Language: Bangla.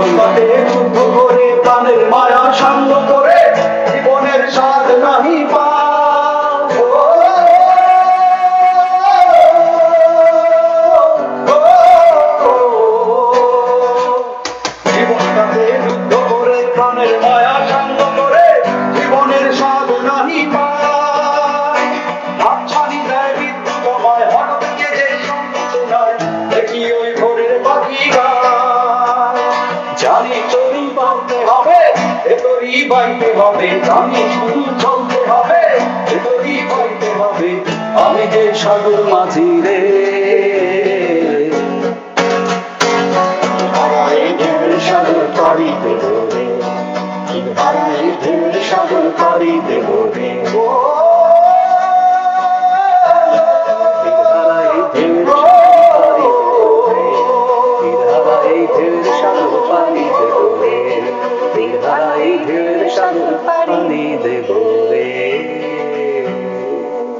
জীবনটাকে যুদ্ধ করে প্রাণের মায়া সাঙ্গ করে জীবনের স্বাদ নাহি। জীবনটাকে যুদ্ধ করে প্রাণের মায়া বাঁধতে হবে ভেতরি বাইতে হবে আমি শুধু চলতে হবে ভেতরি বাইতে হবে, আমি যে সাগর মাঝি রে। সাগর পাড়ি দেব রে সাগর পাড়ি দেব রে। Lord.